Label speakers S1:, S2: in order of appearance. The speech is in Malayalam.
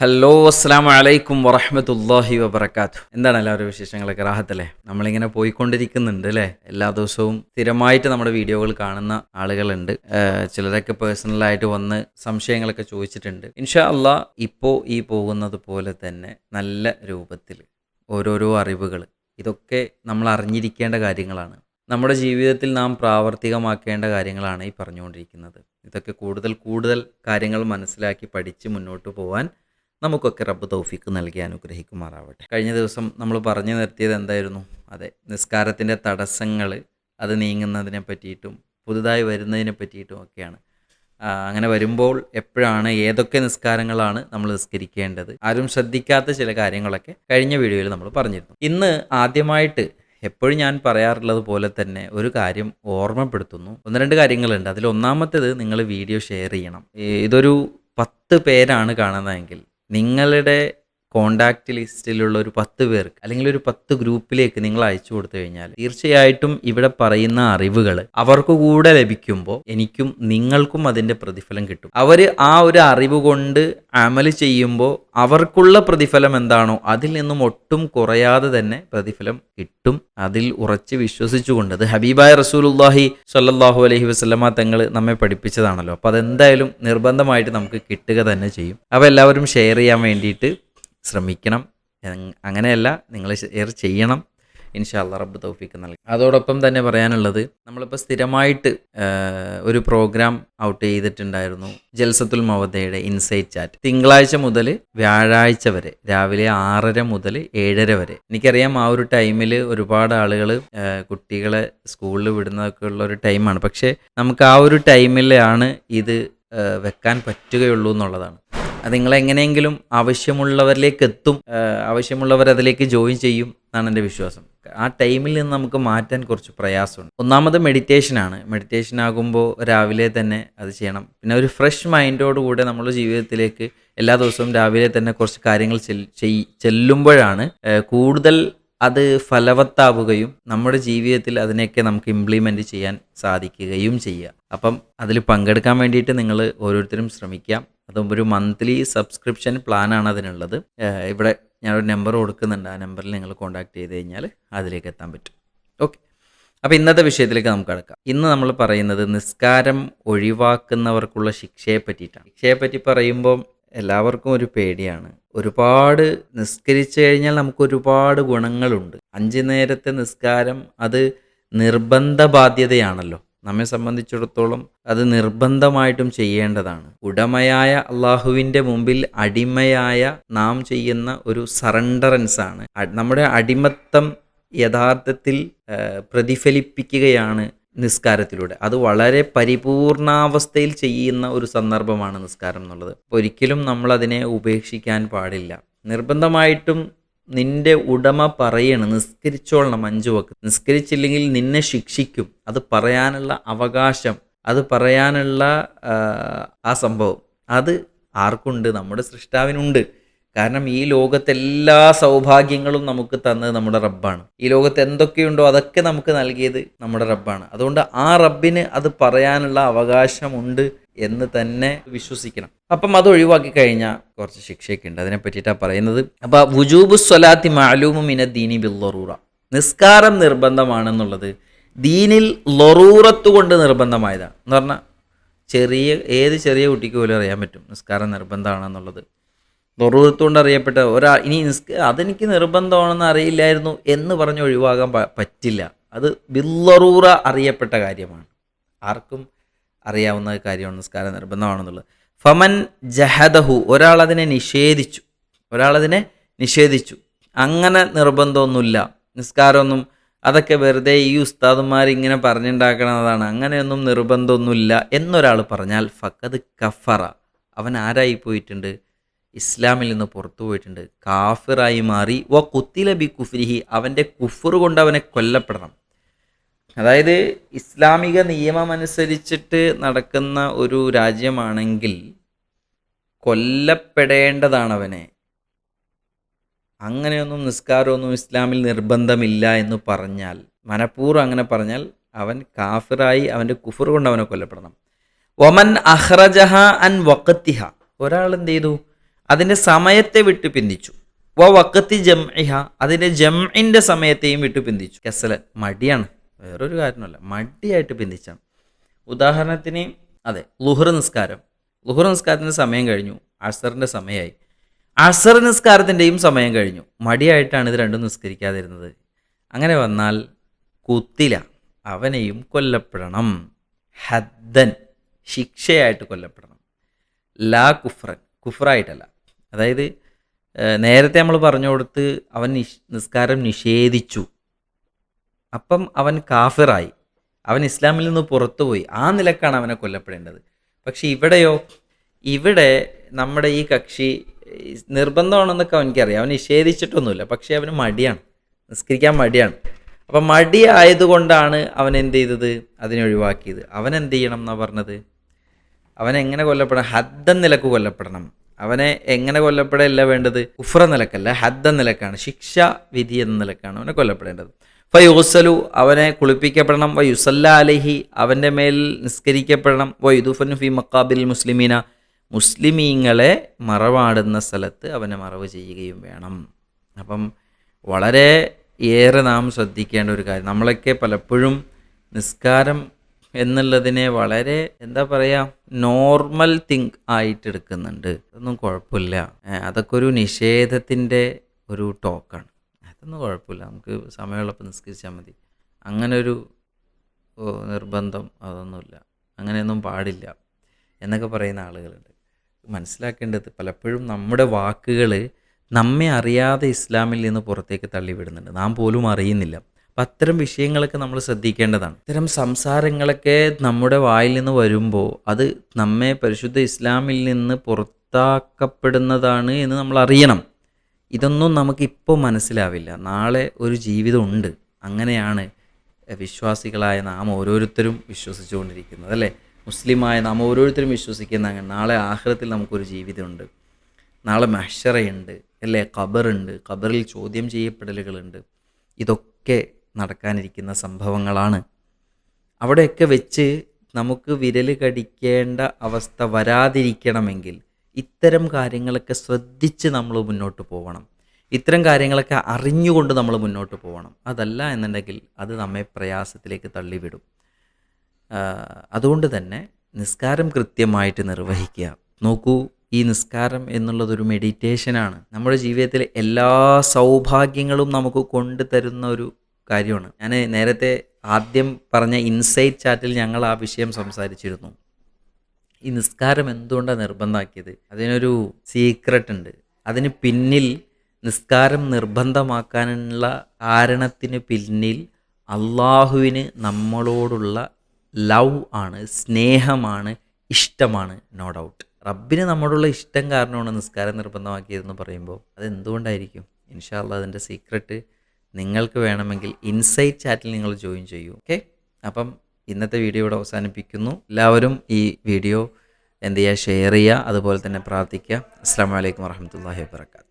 S1: ഹലോ അസ്സാം വലൈക്കും വറഹമത്തല്ലാഹി വബർക്കാത്തു എന്താണ് എല്ലാവരും വിശേഷങ്ങളൊക്കെ? റാഹത്തല്ലേ? നമ്മളിങ്ങനെ പോയിക്കൊണ്ടിരിക്കുന്നുണ്ട് അല്ലേ? എല്ലാ ദിവസവും സ്ഥിരമായിട്ട് നമ്മുടെ വീഡിയോകൾ കാണുന്ന ആളുകളുണ്ട്. ചിലരൊക്കെ പേഴ്സണലായിട്ട് വന്ന് സംശയങ്ങളൊക്കെ ചോദിച്ചിട്ടുണ്ട്. ഇൻഷാ അല്ലാ ഇപ്പോൾ ഈ പോകുന്നത് പോലെ തന്നെ നല്ല രൂപത്തിൽ ഓരോരോ അറിവുകൾ ഇതൊക്കെ നമ്മൾ അറിഞ്ഞിരിക്കേണ്ട കാര്യങ്ങളാണ്. നമ്മുടെ ജീവിതത്തിൽ നാം പ്രാവർത്തികമാക്കേണ്ട കാര്യങ്ങളാണ് ഈ പറഞ്ഞുകൊണ്ടിരിക്കുന്നത്. ഇതൊക്കെ കൂടുതൽ കൂടുതൽ കാര്യങ്ങൾ മനസ്സിലാക്കി പഠിച്ച് മുന്നോട്ട് പോകാൻ നമുക്കൊക്കെ റബ്ബ് തൗഫീക്ക് നൽകി അനുഗ്രഹിക്കുമാറാവട്ടെ. കഴിഞ്ഞ ദിവസം നമ്മൾ പറഞ്ഞു നിർത്തിയത് എന്തായിരുന്നു? അതെ നിസ്കാരത്തിന്റെ തടസ്സങ്ങൾ അത് നീങ്ങുന്നതിനെ പറ്റിയിട്ടും പുതുതായി വരുന്നതിനെ പറ്റിയിട്ടും ഒക്കെയാണ്. അങ്ങനെ വരുമ്പോൾ എപ്പോഴാണ് ഏതൊക്കെ നിസ്കാരങ്ങളാണ് നമ്മൾ നിസ്കരിക്കേണ്ടത്? ആരും ശ്രദ്ധിക്കാത്ത ചില കാര്യങ്ങളൊക്കെ കഴിഞ്ഞ വീഡിയോയിൽ നമ്മൾ പറഞ്ഞിരുന്നു. ഇന്ന് ആദ്യമായിട്ട് എപ്പോഴും ഞാൻ പറയാറുള്ളത് പോലെ തന്നെ ഒരു കാര്യം ഓർമ്മപ്പെടുത്തുന്നു. ഒന്ന് രണ്ട് കാര്യങ്ങളുണ്ട്. അതിൽ ഒന്നാമത്തേത് നിങ്ങൾ വീഡിയോ ഷെയർ ചെയ്യണം. ഇതൊരു പത്ത് പേരാണ് കാണുന്നതെങ്കിൽ നിങ്ങളുടെ കോണ്ടാക്റ്റ് ലിസ്റ്റിലുള്ള ഒരു പത്ത് പേർക്ക് അല്ലെങ്കിൽ ഒരു പത്ത് ഗ്രൂപ്പിലേക്ക് നിങ്ങൾ അയച്ചു കൊടുത്തു കഴിഞ്ഞാൽ തീർച്ചയായിട്ടും ഇവിടെ പറയുന്ന അറിവുകൾ അവർക്ക് കൂടെ ലഭിക്കുമ്പോൾ എനിക്കും നിങ്ങൾക്കും അതിന്റെ പ്രതിഫലം കിട്ടും. അവർ ആ ഒരു അറിവ് കൊണ്ട് അമൽ ചെയ്യുമ്പോൾ അവർക്കുള്ള പ്രതിഫലം എന്താണോ അതിൽ നിന്നും ഒട്ടും കുറയാതെ തന്നെ പ്രതിഫലം കിട്ടും. അതിൽ ഉറച്ച് വിശ്വസിച്ചുകൊണ്ട് അത് ഹബീബായ റസൂലുല്ലാഹി സല്ലാഹു അലഹി വസ്ലമ തങ്ങൾ നമ്മെ പഠിപ്പിച്ചതാണല്ലോ. അപ്പോൾ അതെന്തായാലും നിർബന്ധമായിട്ട് നമുക്ക് കിട്ടുക തന്നെ ചെയ്യും. അപ്പോൾ എല്ലാവരും ഷെയർ ചെയ്യാൻ വേണ്ടിയിട്ട് ശ്രമിക്കണം. അങ്ങനെയല്ല നിങ്ങൾ ഷെയർ ചെയ്യണം. ഇൻഷാല്ല റബ്ബ് തൗഫീക്ക് നൽകി. അതോടൊപ്പം തന്നെ പറയാനുള്ളത് നമ്മളിപ്പോൾ സ്ഥിരമായിട്ട് ഒരു പ്രോഗ്രാം ഔട്ട് ചെയ്തിട്ടുണ്ടായിരുന്നു. ജൽസത്തുൽ മവദയുടെ ഇൻസൈറ്റ് ചാറ്റ്. തിങ്കളാഴ്ച മുതൽ വ്യാഴാഴ്ച വരെ രാവിലെ ആറര മുതൽ ഏഴര വരെ. എനിക്കറിയാം ആ ഒരു ടൈമിൽ ഒരുപാട് ആളുകൾ കുട്ടികളെ സ്കൂളിൽ വിടുന്നതൊക്കെ ഉള്ള ഒരു ടൈമാണ്. പക്ഷേ നമുക്ക് ആ ഒരു ടൈമിലാണ് ഇത് വെക്കാൻ പറ്റുകയുള്ളൂ എന്നുള്ളതാണ്. അത് നിങ്ങൾ എങ്ങനെയെങ്കിലും ആവശ്യമുള്ളവരിലേക്ക് എത്തും ആവശ്യമുള്ളവർ അതിലേക്ക് ജോയിൻ ചെയ്യും എന്നാണ് എന്റെ വിശ്വാസം. ആ ടൈമിൽ നിന്ന് നമുക്ക് മാറ്റാൻ കുറച്ച് പ്രയാസമുണ്ട്. ഒന്നാമത് മെഡിറ്റേഷനാണ്. മെഡിറ്റേഷൻ ആകുമ്പോൾ രാവിലെ തന്നെ അത് ചെയ്യണം. പിന്നെ ഒരു ഫ്രഷ് മൈൻഡോടുകൂടെ നമ്മുടെ ജീവിതത്തിലേക്ക് എല്ലാ ദിവസവും രാവിലെ തന്നെ കുറച്ച് കാര്യങ്ങൾ ചെല്ലുമ്പോഴാണ് കൂടുതൽ അത് ഫലവത്താവുകയും നമ്മുടെ ജീവിതത്തിൽ അതിനെയൊക്കെ നമുക്ക് ഇംപ്ലിമെന്റ് ചെയ്യാൻ സാധിക്കുകയും ചെയ്യുക. അപ്പം അതിൽ പങ്കെടുക്കാൻ വേണ്ടിയിട്ട് നിങ്ങൾ ഓരോരുത്തരും ശ്രമിക്കാം അതും ഒരു മന്ത്ലി സബ്സ്ക്രിപ്ഷൻ പ്ലാനാണ് അതിനുള്ളത്. ഇവിടെ ഞാനൊരു നമ്പർ കൊടുക്കുന്നുണ്ട്. ആ നമ്പറിൽ നിങ്ങൾ കോൺടാക്ട് ചെയ്ത് കഴിഞ്ഞാൽ അതിലേക്ക് എത്താൻ പറ്റും. ഓക്കെ അപ്പോൾ ഇന്നത്തെ വിഷയത്തിലേക്ക് നമുക്ക് കടക്കാം. ഇന്ന് നമ്മൾ പറയുന്നത് നിസ്കാരം ഒഴിവാക്കുന്നവർക്കുള്ള ശിക്ഷയെ പറ്റിയിട്ടാണ്. ശിക്ഷയെ പറ്റി പറയുമ്പോൾ എല്ലാവർക്കും ഒരു പേടിയാണ്. ഒരുപാട് നിസ്കരിച്ചു കഴിഞ്ഞാൽ നമുക്ക് ഒരുപാട് ഗുണങ്ങളുണ്ട്. അഞ്ച് നേരത്തെ നിസ്കാരം അത് നിർബന്ധ ബാധ്യതയാണല്ലോ നമ്മെ സംബന്ധിച്ചിടത്തോളം അത് നിർബന്ധമായിട്ടും ചെയ്യേണ്ടതാണ്. ഉടമയായ അള്ളാഹുവിന്റെ മുമ്പിൽ അടിമയായ നാം ചെയ്യുന്ന ഒരു സറണ്ടറൻസ് ആണ്. നമ്മുടെ അടിമത്തം യഥാർത്ഥത്തിൽ പ്രതിഫലിപ്പിക്കുകയാണ് നിസ്കാരത്തിലൂടെ. അത് വളരെ പരിപൂർണാവസ്ഥയിൽ ചെയ്യുന്ന ഒരു സന്ദർഭമാണ് നിസ്കാരം എന്നുള്ളത്. ഒരിക്കലും നമ്മൾ അതിനെ ഉപേക്ഷിക്കാൻ പാടില്ല. നിർബന്ധമായിട്ടും നിന്റെ ഉടമ പറയണം നിസ്കരിച്ചോളണം അഞ്ചു വക്ക് നിസ്കരിച്ചില്ലെങ്കിൽ നിന്നെ ശിക്ഷിക്കും. അത് പറയാനുള്ള അവകാശം അത് പറയാനുള്ള ആ, സംഭവം. അത് ആർക്കുണ്ട്? നമ്മുടെ സൃഷ്ടാവിനുണ്ട്. കാരണം ഈ ലോകത്തെ എല്ലാ സൗഭാഗ്യങ്ങളും നമുക്ക് തന്നത് നമ്മുടെ റബ്ബാണ്. ഈ ലോകത്ത് എന്തൊക്കെയുണ്ടോ അതൊക്കെ നമുക്ക് നൽകിയത് നമ്മുടെ റബ്ബാണ്. അതുകൊണ്ട് ആ റബ്ബിന് അത് പറയാനുള്ള അവകാശമുണ്ട്. എന്ന് തന്നെ വിശ്വസിക്കണം. അപ്പം അത് ഒഴിവാക്കി കഴിഞ്ഞാൽ കുറച്ച് ശിക്ഷയൊക്കെ ഉണ്ട്. അതിനെ പറ്റിയിട്ടാണ് പറയുന്നത്. അപ്പോൾ വുജൂബു സ്വലാത്തി മാലൂമു മിന ദീനി ബിൽ ലറൂറ. നിസ്കാരം നിർബന്ധമാണെന്നുള്ളത് ദീനിൽ ലൊറൂറത്ത് കൊണ്ട് നിർബന്ധമായതാണ്. എന്ന് പറഞ്ഞാൽ ചെറിയ ഏത് ചെറിയ കുട്ടിക്ക് പോലും അറിയാൻ പറ്റും നിസ്കാരം നിർബന്ധമാണെന്നുള്ളത്. ലറൂറത്ത് കൊണ്ട് അറിയപ്പെട്ട ഒരാ ഇനി നിസ്ക അതെനിക്ക് നിർബന്ധമാണെന്ന് അറിയില്ലായിരുന്നു എന്ന് പറഞ്ഞ് ഒഴിവാകാൻ പറ്റില്ല. അത് ബില്ലറൂറ അറിയപ്പെട്ട കാര്യമാണ്. ആർക്കും അറിയാവുന്ന കാര്യമാണ് നിസ്കാരം നിർബന്ധമാണെന്നുള്ളത്. ഫമൻ ജഹദഹു ഒരാളതിനെ നിഷേധിച്ചു. ഒരാളതിനെ നിഷേധിച്ചു. അങ്ങനെ നിർബന്ധമൊന്നുമില്ല. നിസ്കാരമൊന്നും അതൊക്കെ വെറുതെ ഈ ഉസ്താദുമാർ ഇങ്ങനെ പറഞ്ഞുണ്ടാക്കണതാണ്. അങ്ങനെയൊന്നും നിർബന്ധമൊന്നുമില്ല എന്നൊരാൾ പറഞ്ഞാൽ ഫക്കത് കഫറ. അവൻ ആരായി പോയിട്ടുണ്ട്? ഇസ്ലാമിൽ നിന്ന് പുറത്തു പോയിട്ടുണ്ട്. കാഫിറായി മാറി. വ കുത്തിലബി കുഫ്രിഹി അവന്റെ കുഫർ കൊണ്ട് അവനെ കൊല്ലപ്പെടണം. അതായത് ഇസ്ലാമിക നിയമമനുസരിച്ചിട്ട് നടക്കുന്ന ഒരു രാജ്യമാണെങ്കിൽ കൊല്ലപ്പെടേണ്ടതാണ് അവനെ അങ്ങനെയൊന്നും നിസ്കാരമൊന്നും ഇസ്ലാമിൽ നിർബന്ധമില്ല എന്ന് പറഞ്ഞാൽ മനഃപൂർവം അങ്ങനെ പറഞ്ഞാൽ അവൻ കാഫിറായി അവന്റെ കുഫർ കൊണ്ട് അവനെ കൊല്ലപ്പെടണം. ഒമൻ അഹ്റജഹ അൻ വക്കത്തിഹ ഒരാൾ എന്ത് ചെയ്തു? അതിന്റെ സമയത്തെ വിട്ട് പിന്തിച്ചു. വ വക്കത്തി ജംഇഹ. അതിന്റെ ജംഇന്റെ സമയത്തെയും വിട്ട് പിന്തിച്ചു. കസല മടിയാണ്. വേറൊരു കാരണമല്ല മടിയായിട്ട് പിന്തിച്ചാണ് ഉദാഹരണത്തിന് അതെ ലുഹർ നിസ്കാരം. ലുഹർ നിസ്കാരത്തിന്റെ സമയം കഴിഞ്ഞു അസറിന്റെ സമയമായി. അസർ നിസ്കാരത്തിന്റെയും സമയം കഴിഞ്ഞു. മടിയായിട്ടാണ് ഇത് രണ്ടും നിസ്കരിക്കാതിരുന്നത്. അങ്ങനെ വന്നാൽ കുത്തില അവനെയും കൊല്ലപ്പെടണം. ഹദ്ദൻ ശിക്ഷയായിട്ട് കൊല്ലപ്പെടണം. ലാ കുഫ്രൻ കുഫ്രായിട്ടല്ല. അതായത് നേരത്തെ നമ്മൾ പറഞ്ഞു കൊടുത്ത് അവൻ നിസ്കാരം നിഷേധിച്ചു. അപ്പം അവൻ കാഫിറായി. അവൻ ഇസ്ലാമിൽ നിന്ന് പുറത്തുപോയി. ആ നിലക്കാണ് അവനെ കൊല്ലപ്പെടേണ്ടത്. പക്ഷെ ഇവിടെയോ? ഇവിടെ നമ്മുടെ ഈ കക്ഷി നിർബന്ധമാണെന്നൊക്കെ അവനിക്കറിയാം. അവൻ നിഷേധിച്ചിട്ടൊന്നുമില്ല. പക്ഷേ അവന് മടിയാണ്. നിസ്കരിക്കാൻ മടിയാണ്. അപ്പം മടി ആയതുകൊണ്ടാണ് അവൻ എന്ത് ചെയ്തത്? അതിനെ ഒഴിവാക്കിയത്. അവൻ എന്ത് ചെയ്യണം എന്നാണ് പറഞ്ഞത്? അവൻ എങ്ങനെ കൊല്ലപ്പെടണം? ഹദ്ദൻ നിലയ്ക്ക് കൊല്ലപ്പെടണം. അവനെ എങ്ങനെ കൊല്ലപ്പെടല്ല വേണ്ടത്? ഉഫ്ര നിലക്കല്ല. ഹദ്ദൻ നിലക്കാണ്. ശിക്ഷ വിധി എന്ന നിലക്കാണ് അവനെ കൊല്ലപ്പെടേണ്ടത്. ഫയുസലു അവനെ കുളിപ്പിക്കപ്പെടണം. വയുസല്ല അലഹി അവന്റെ മേൽ നിസ്കരിക്കപ്പെടണം. വയുദുഫനു ഫി മക്കാബിൽ മുസ്ലിമീന. മുസ്ലിമീങ്ങളെ മറവാടുന്ന സ്ഥലത്ത് അവനെ മറവ് ചെയ്യുകയും വേണം. അപ്പം വളരെ ഏറെ നാം ശ്രദ്ധിക്കേണ്ട ഒരു കാര്യം. നമ്മളൊക്കെ പലപ്പോഴും നിസ്കാരം എന്നുള്ളതിനെ വളരെ എന്താ പറയുക നോർമൽ തിങ് ആയിട്ട് എടുക്കുന്നുണ്ട് അതൊന്നും കുഴപ്പമില്ല. അതൊക്കെ ഒരു നിഷേധത്തിന്റെ ഒരു ടോക്കാണ്. അതൊന്നും കുഴപ്പമില്ല. നമുക്ക് സമയമുള്ളപ്പോൾ നിസ്കരിച്ചാൽ മതി. അങ്ങനൊരു നിർബന്ധം അതൊന്നുമില്ല. അങ്ങനെയൊന്നും പാടില്ല എന്നൊക്കെ പറയുന്ന ആളുകളുണ്ട്. മനസ്സിലാക്കേണ്ടത് പലപ്പോഴും നമ്മുടെ വാക്കുകൾ നമ്മെ അറിയാതെ ഇസ്ലാമിൽ നിന്ന് പുറത്തേക്ക് തള്ളിവിടുന്നുണ്ട്. നാം പോലും അറിയുന്നില്ല. അപ്പം അത്തരം വിഷയങ്ങളൊക്കെ നമ്മൾ ശ്രദ്ധിക്കേണ്ടതാണ്. ഇത്തരം സംസാരങ്ങളൊക്കെ നമ്മുടെ വായിൽ നിന്ന് വരുമ്പോൾ അത് നമ്മെ പരിശുദ്ധ ഇസ്ലാമിൽ നിന്ന് പുറത്താക്കപ്പെടുന്നതാണ് എന്ന് നമ്മൾ അറിയണം. ഇതൊന്നും നമുക്കിപ്പോൾ മനസ്സിലാവില്ല. നാളെ ഒരു ജീവിതമുണ്ട്. അങ്ങനെയാണ് വിശ്വാസികളായ നാം ഓരോരുത്തരും വിശ്വസിച്ചുകൊണ്ടിരിക്കുന്നത് അല്ലേ? മുസ്ലിമായ നാം ഓരോരുത്തരും വിശ്വസിക്കുന്ന അങ്ങനെ നാളെ ആഹ്റത്തിൽ നമുക്കൊരു ജീവിതമുണ്ട്. നാളെ മഷറയുണ്ട് അല്ലേ? ഖബറുണ്ട്. ഖബറിൽ ചോദ്യം ചെയ്യപ്പെടലുകളുണ്ട്. ഇതൊക്കെ നടക്കാനിരിക്കുന്ന സംഭവങ്ങളാണ്. അവിടെയൊക്കെ വെച്ച് നമുക്ക് വിരൽ കടിക്കേണ്ട അവസ്ഥ വരാതിരിക്കണമെങ്കിൽ ഇത്തരം കാര്യങ്ങളൊക്കെ ശ്രദ്ധിച്ച് നമ്മൾ മുന്നോട്ട് പോകണം ഇത്തരം കാര്യങ്ങളൊക്കെ അറിഞ്ഞുകൊണ്ട് നമ്മൾ മുന്നോട്ട് പോകണം അതല്ല എന്നുണ്ടെങ്കിൽ അത് നമ്മെ പ്രയാസത്തിലേക്ക് തള്ളിവിടും. അതുകൊണ്ട് തന്നെ നിസ്കാരം കൃത്യമായിട്ട് നിർവഹിക്കുക. നോക്കൂ ഈ നിസ്കാരം എന്നുള്ളതൊരു മെഡിറ്റേഷനാണ് നമ്മുടെ ജീവിതത്തിലെ എല്ലാ സൗഭാഗ്യങ്ങളും നമുക്ക് കൊണ്ടുതരുന്ന ഒരു കാര്യമാണ്. ഞാൻ നേരത്തെ ആദ്യം പറഞ്ഞ ഇൻസൈറ്റ് ചാറ്റിൽ ഞങ്ങൾ ആ വിഷയം സംസാരിച്ചിരുന്നു. ഈ നിസ്കാരം എന്തുകൊണ്ടാണ് നിർബന്ധമാക്കിയത് അതിനൊരു സീക്രട്ട് ഉണ്ട്. അതിന് പിന്നിൽ നിസ്കാരം നിർബന്ധമാക്കാനുള്ള കാരണത്തിന് പിന്നിൽ അള്ളാഹുവിന് നമ്മളോടുള്ള ലവ് ആണ് സ്നേഹമാണ് ഇഷ്ടമാണ് നോ ഡൗട്ട് റബ്ബിന് നമ്മളോടുള്ള ഇഷ്ടം കാരണമാണ് നിസ്കാരം നിർബന്ധമാക്കിയതെന്ന് പറയുമ്പോൾ അതെന്തുകൊണ്ടായിരിക്കും? ഇൻഷാല്ല അതിന്റെ സീക്രട്ട് നിങ്ങൾക്ക് വേണമെങ്കിൽ ഇൻസൈറ്റ് ചാറ്റിൽ നിങ്ങൾ ജോയിൻ ചെയ്യൂ ഓക്കെ അപ്പം ഇന്നത്തെ വീഡിയോ ഇവിടെ അവസാനിപ്പിക്കുന്നു. എല്ലാവരും ഈ വീഡിയോ എന്ത് ചെയ്യുക? ഷെയർ ചെയ്യുക. അതുപോലെ തന്നെ പ്രാർത്ഥിക്കുക. അസ്സാം വലൈക്കും വർഹമത്തല്ലാഹി വാബർക്കാത്തു